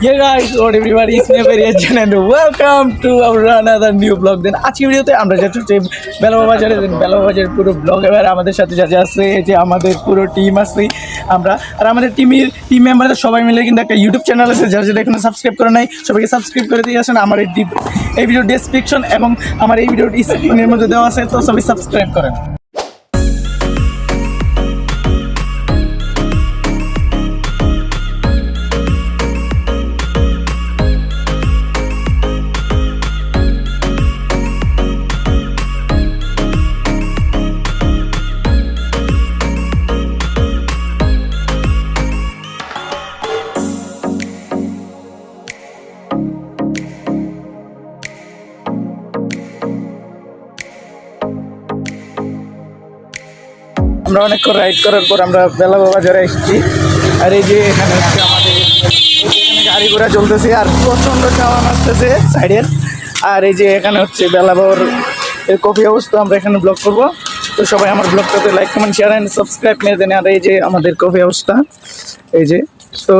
Yeah guys, what everybody is Neveriajan and welcome to our another new vlog. Then. আজকে ভিডিওতে আমরা যাচ্ছি বেলাবা বাজারে দেন বেলাবা বাজারের পুরো ব্লগ এবার আমাদের সাথে যা যা আছে যে আমাদের পুরো টিম আছে আমরা। আর আমাদের টিমের টিম মেম্বারদের সবাই মিলে কিন্তু একটা ইউটিউব চ্যানেল আছে। যারা যেটা এখনও সাবস্ক্রাইব করে নাই সবাইকে সাবস্ক্রাইব করে দিয়ে আসেন। আমার এই ভিডিও ডেসক্রিপশন এবং আমার এই ভিডিওর স্ক্রিনের মধ্যে দেওয়া আছে তো সবাই সাবস্ক্রাইব করেন। আমরা অনেকক্ষণ রাইড করার পর আমরা বেলাবা বাজারে এসেছি, আর এই যে এখানে হচ্ছে আমাদের গাড়ি ঘোড়া চলতেছে আর প্রচণ্ড চাওয়ান আসতেছে সাইডের। আর এই যে এখানে হচ্ছে বেলা বেলাবর কফি তো আমরা এখানে ব্লগ করব। তো সবাই আমার ব্লগটাতে like comment share and subscribe মেরে দেন। আর এই যে আমাদের কফি হাউসটা এই যে। তো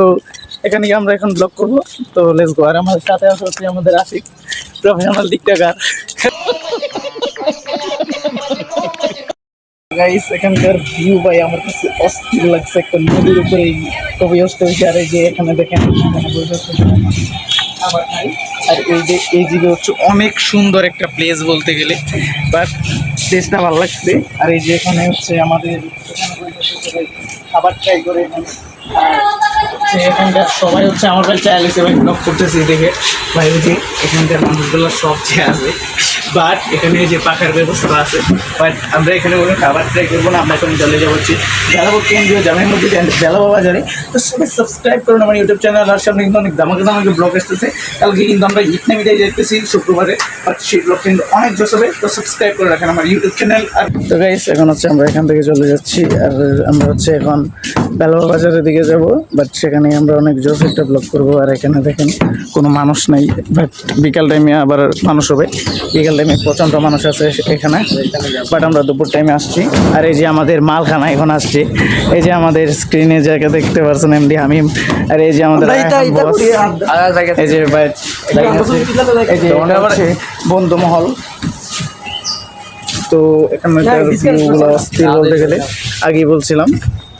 এখানে গিয়ে আমরা এখন ব্লগ করব। তো লেটস গো আর আমাদের সাথে আছে হচ্ছে আমাদের আশিক প্রফেশনাল দিকটাকার গাইস এখানকার ভিউ ভাই আমার কাছে অস্থির লাগছে। একটা নদীর উপরে কবি অস্ত হয়েছে আর এই যে এখানে দেখেন আর এই যে, এই জায়গা হচ্ছে অনেক সুন্দর একটা প্লেস বলতে গেলে। বাট প্লেসটা ভালো লাগছে। আর এই যে এখানে হচ্ছে আমাদের খাবার ট্রাই করে এখানকার সবাই হচ্ছে আমার ভাই চাইলে সে ভাই ব্লগ করতেছি দেখে। ওই যে এখানকার মানুষগুলো সব চেয়ে আছে বাট এখানে যে পাখার ব্যবস্থা আছে। বাট আমরা এখানে কোনো খাবার ট্রাই করব না, আমরা এখন চলে যাব হচ্ছে কেন্দ্রীয় জামের মধ্যে বেলাবো বাজারে। তো সবাই সাবস্ক্রাইব করুন আমার ইউটিউব চ্যানেল আর সামনে কিন্তু অনেক দামাকে দামাকে ব্লগ আসতেছে। কালকে কিন্তু আমরা ইটনা মিটাই যেতেছি শুক্রবারে বাট সেই ব্লগ কিন্তু অনেক জোস হবে, তো সাবস্ক্রাইব করে রাখেন আমার ইউটিউব চ্যানেল আর তো গাইস এখন হচ্ছে আমরা এখান থেকে চলে যাচ্ছি, আর আমরা হচ্ছে এখন বেলাবো বাজারের দিকে যাব বাট সেখানে আমরা অনেক জোস একটা ব্লগ করব আর এখানে দেখেন কোনো মানুষ নাই বাট বিকাল টাইমে আবার মানুষ হবে। বিকাল টাইমে প্রচণ্ড মানুষ আছে এখানে বাট আমরা দুপুর টাইমে আসছি। আর এই যে আমাদের মালখানা এখন আসছে এই যে আমাদের স্ক্রিনে জায়গা দেখতে পারছেন এমডি হামিম আর এই যে আমাদের এই যে এই যে বন্ধু মহল। তো এখানে ভিউগুলো অস্থির বলতে গেলে আগেই বলছিলাম।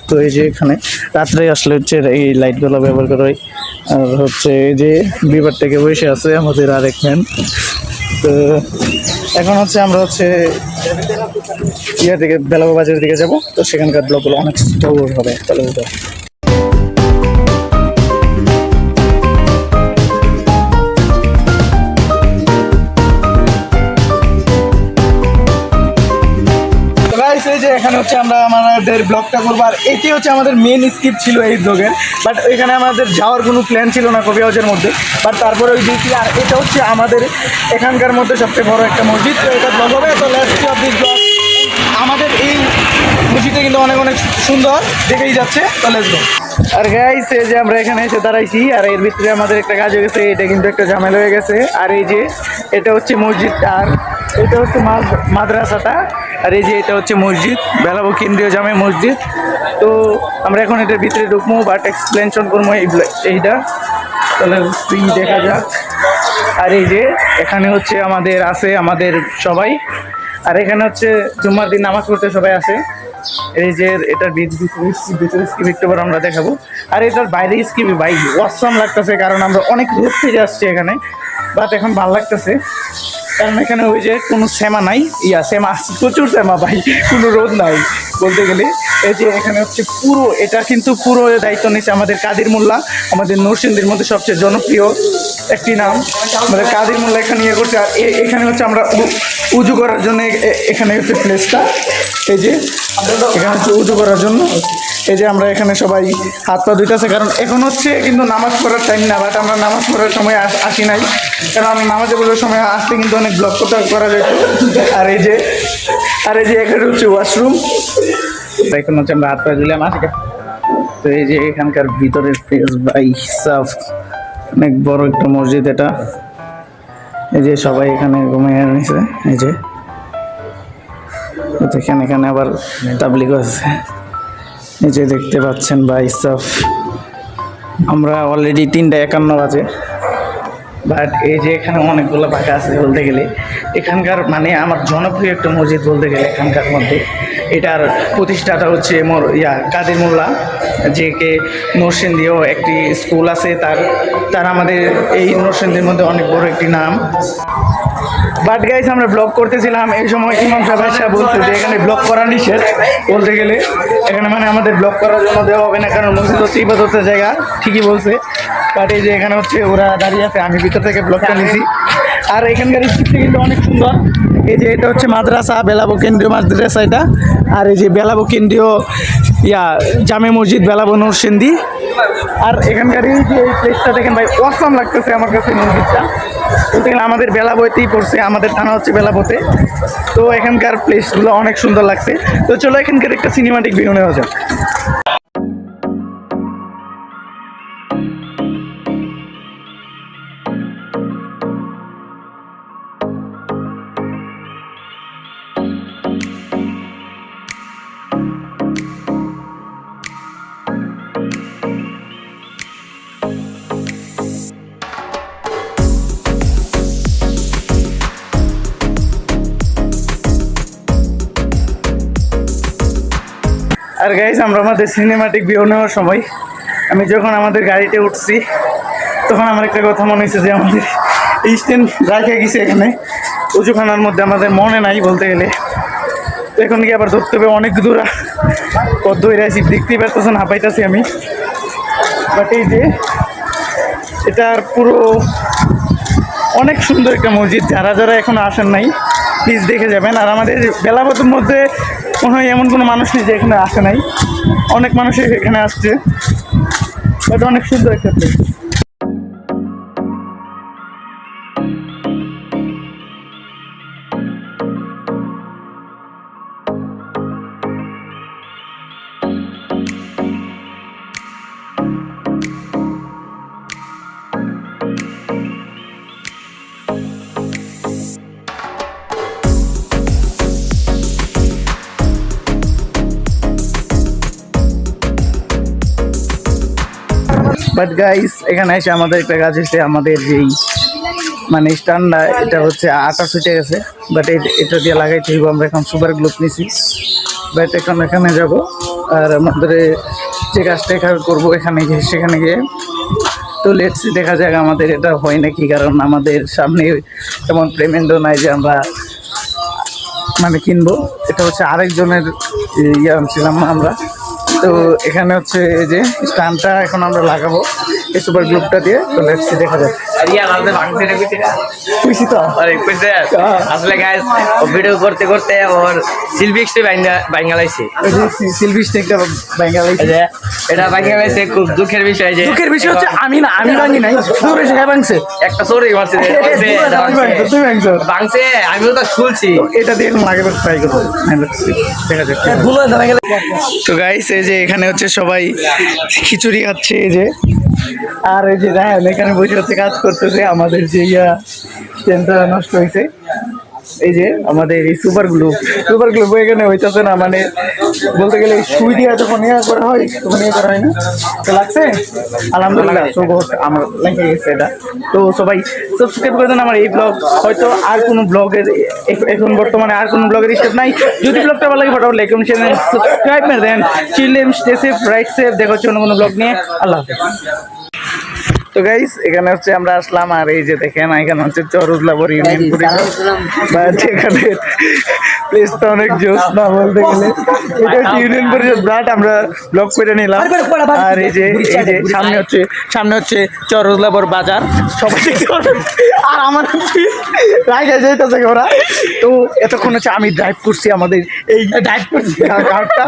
তো এই যে এখানে রাত্রে আসলে হচ্ছে এই লাইটগুলো ব্যবহার করা হয়। আর হচ্ছে এই যে বিবার থেকে বসে আছে আমাদের আরেক ম্যান তো এখন হচ্ছে আমরা হচ্ছে ইয়ার দিকে বেলাবা বাজারের দিকে যাব। তো সেখানকার ব্লগগুলো অনেক স্টোর হবে। তাহলে এখানে হচ্ছে আমরা আমাদের ব্লগটা করব, আর এটি হচ্ছে আমাদের মেন স্কিপ ছিল এই ব্লগের বাট এখানে আমাদের যাওয়ার কোনো প্ল্যান ছিল না কবি হাউসের মধ্যে বাট তারপরে ওই দিয়েছি আর এটা হচ্ছে আমাদের এখানকার মধ্যে সবচেয়ে বড় একটা মসজিদ, তো এটা ব্লগ হবে, তো লেটস অফ দিস ব্লগ আমাদের এই মসজিদটা কিন্তু অনেক অনেক সুন্দর, দেখেই যাচ্ছে, তো লেটস গো আর গাইস এই যে আমরা এখানে এসে দাঁড়াইছি, আর এর ভিতরে আমাদের একটা কাজ হয়ে গেছে, এটা কিন্তু একটা ঝামেলা হয়ে গেছে, আর এই যে এটা হচ্ছে মসজিদ, আর এটা হচ্ছে মাদ- মাদ্রাসাটা আর এই যে এটা হচ্ছে মসজিদ, বেলাবো কেন্দ্রীয় জামে মসজিদ। তো আমরা এখন এটার ভিতরে ঢুকবো বাট এক্সপ্লেনশন করব এইটা। তাহলে তুই দেখা যাক। আর এই যে এখানে হচ্ছে আমাদের আছে আমাদের সবাই। আর এখানে হচ্ছে জুম্মার দিন নামাজ পড়তে সবাই আসে এই যে এটার ভিতরে স্কিপ একটু পর আমরা দেখাবো। আর এটার বাইরে স্কিপ ভাই, অসম লাগতেছে, কারণ আমরা অনেক দূর থেকে আসছি এখানে। বাট এখন ভালো লাগতেছে। কারণ এখানে ওই যে কোনো শ্যামা নাই। ইয়া, শ্যামা প্রচুর শ্যামা ভাই, কোনো রোদ নাই বলতে গেলে। এই যে এখানে হচ্ছে পুরো, এটা কিন্তু পুরো দায়িত্ব নিচ্ছে আমাদের কাদির মোল্লা, আমাদের নরসিংদীর মধ্যে সবচেয়ে জনপ্রিয় একটি নাম। আমাদের কাদির মোল্লা এখানে ইয়ে করছে, আর এখানে হচ্ছে আমরা উজু করার জন্য এখানে হচ্ছে প্লেসটা এই যে, এখানে হচ্ছে উজু করার জন্য। এই যে আমরা এখানে সবাই হাত পা ধুইতেছে, কারণ এখন হচ্ছে কিন্তু নামাজ পড়ার টাইম না বাট আমরা নামাজ পড়ার সময় আসি নাই। কারণ আমি নামাজে পড়ার সময় আসতে কিন্তু অনেক ব্লক করতে করা যেত আর এই যে, আর এই যে এখানে হচ্ছে ওয়াশরুম এখন হচ্ছে আমরা হাত পা দিলাম আসি তো এই যে এখানকার ভিতরের ফেস বাই সাফ। অনেক বড় একটা মসজিদ এটা। এই যে সবাই এখানে ঘুমিয়ে নিছে, এই যে। দেখেন এখানে আবার তাবলিগ আছে। এই যে দেখতে পাচ্ছেন ভাই, সাফ। আমরা অলরেডি তিনটা একান্ন বাজে। বাট এই যে এখানে অনেকগুলো পাখা আছে বলতে গেলে, এখানকার মানে আমার জনপ্রিয় একটা মসজিদ বলতে গেলে এখানকার মধ্যে। এটার প্রতিষ্ঠাতা হচ্ছে মোর ইয়া কাদের মোল্লা, যে কে নরসিংদীও একটি স্কুল আছে তার তার আমাদের এই নরসিংদীর মধ্যে অনেক বড় একটি নাম। বাট গাইস আমরা ব্লগ করতেছিলাম, এই সময় ইমাম সাহেব এসে বলছে যে এখানে ব্লগ করা নিষেধ বলতে গেলে। এখানে মানে আমাদের ব্লগ করার জন্য দেওয়া হবে না, কারণ মসজিদ হচ্ছে ইবাদতের জায়গা, ঠিকই বলছে। বাট এই যে এখানে হচ্ছে ওরা দাঁড়িয়ে আছে, আমি ভিতর থেকে ব্লগটা নিছি। আর এখানকার স্ট্রিটটা কিন্তু অনেক সুন্দর। এই যে এটা হচ্ছে মাদ্রাসা, বেলাবো কেন্দ্রীয় মাদ্রাসা এটা। আর এই যে বেলাবো কেন্দ্রীয় ইয়া, জামে মসজিদ, বেলা বেলাবো সিন্ধি আর এখানকার এই যে এই প্লেসটা দেখেন ভাই অসাম লাগতেছে আমার কাছে মসজিদটা। বলতে গেলে আমাদের বেলা বেলাবইতেই পড়ছে, আমাদের থানা হচ্ছে বেলা বেলাবতে তো এখানকার প্লেসগুলো অনেক সুন্দর লাগছে। তো চলো এখানকার একটা সিনেমাটিক ভিউ নেওয়া যাক। আর গাইজ আমরা আমাদের সিনেমাটিক ভিউ নেওয়ার সময়, আমি যখন আমাদের গাড়িতে উঠছি, তখন আমার একটা কথা মনে হয়েছে যে আমাদের স্ট্যান্ড রাখা গেছে এখানে। উঁচুখানার মধ্যে আমাদের মনে নাই বলতে গেলে। তো এখন কি আবার ধরতে হবে, অনেক দূর। পথ ধরে আছি দেখতেই পারতেছেন, হাঁপাইতেছি আমি। বাট এই যে এটার পুরো অনেক সুন্দর একটা মসজিদ। যারা যারা এখনও আসেন নাই প্লিজ দেখে যাবেন। আর আমাদের বেলাবতের মধ্যে মনে হয় এমন কোনো মানুষ নেই যে এখানে আসে নাই অনেক মানুষই এখানে আসছে এটা অনেক সুন্দর একটা place। বাট গাইস এখানে এসে আমাদের একটা কাজ এসে আমাদের যেই মানে স্ট্যান্ডটা এটা হচ্ছে আটা ছুটে গেছে। বাট এটা দিয়ে লাগাইতে হইব আমরা এখন সুপার গ্লুপ নিছি। বাট এখন এখানে যাব, আর আমাদের যে কাজটা এখানে করব, এখানে গিয়ে, সেখানে গিয়ে। তো লেটস দেখা যাক আমাদের এটা হয় নাকি, কারণ আমাদের সামনে তেমন পেমেন্টও নাই যে আমরা মানে কিনবো। এটা হচ্ছে আরেকজনের ইয়ে আনছিলাম আমরা। তো এখানে হচ্ছে এই যে স্টানটা এখন আমরা লাগাবো এই সুপার গ্লুপটা দিয়ে। তো লেটস দেখা যাক। খুশি তো? আরে কইছে আসলে গাইস ও ভিডিও করতে করতে ওর বাঙ্গালাইছে এটা বাঙ্গালাইছে খুব দুঃখের বিষয় যে দুঃখের বিষয় হচ্ছে আমি না আমি ভাঙি নাই। দূরে সে ভাঙছে। একটা চোরই মারছে যে, কইছে এটা তুমি ভাঙছো, ভাঙছে। তুমি ভাঙছো। ভাঙছে আমিও তো শুনছি এটা দিয়ে এখন ট্রাই করব। দেখা যাক। তো গাইস এই যে এখানে হচ্ছে সবাই খিচুড়ি খাচ্ছে, এই যে। আর এই যে এখানে বসে হচ্ছে কাজ করতেছে আমাদের যে ইয়া ট্রেনটা নষ্ট হয়েছে। এই যে আমাদের এই সুপার গ্লুপ সুপার গ্লুপ এখানে হইতেছে না মানে বলতে গেলে সুই দিয়ে যখন ইয়া করা হয় তখন ইয়ে করা হয় না? তো লাগছে? আলহামদুলিল্লাহ বহুত আমার লেগে গেছে এটা। তো সবাই সাবস্ক্রাইব করে দেন আমার এই ব্লগ হয়তো আর কোনো ব্লগের এখন বর্তমানে আর কোনো ব্লগের স্টেপ নাই। যদি ব্লগটা ভালো লাগে ফটাফট লাইক শেয়ার সাবস্ক্রাইব মেরে দেন children stay safe right safe দেখা হচ্ছে অন্য কোনো ব্লগ নিয়ে। আল্লাহ হাফেজ। তো গাইস এখানে হচ্ছে আমরা আসলাম আর এই যে দেখেন এখানে হচ্ছে চরুজলাবর ইউনিয়ন বাট এখানে প্লেসটা অনেক জোস না বলতে গেলে। এটা হচ্ছে ইউনিয়ন পরিষদ বাট আমরা ব্লক করে নিলাম। আর এই যে এই যে সামনে হচ্ছে সামনে হচ্ছে চরুজলাবর বাজার। সবাই দেখতে পারবেন। আর আমার রাইডে যেতেছে ওরা। তো এতক্ষণ হচ্ছে আমি ড্রাইভ করছি আমাদের এই ড্রাইভ করছি। কারটা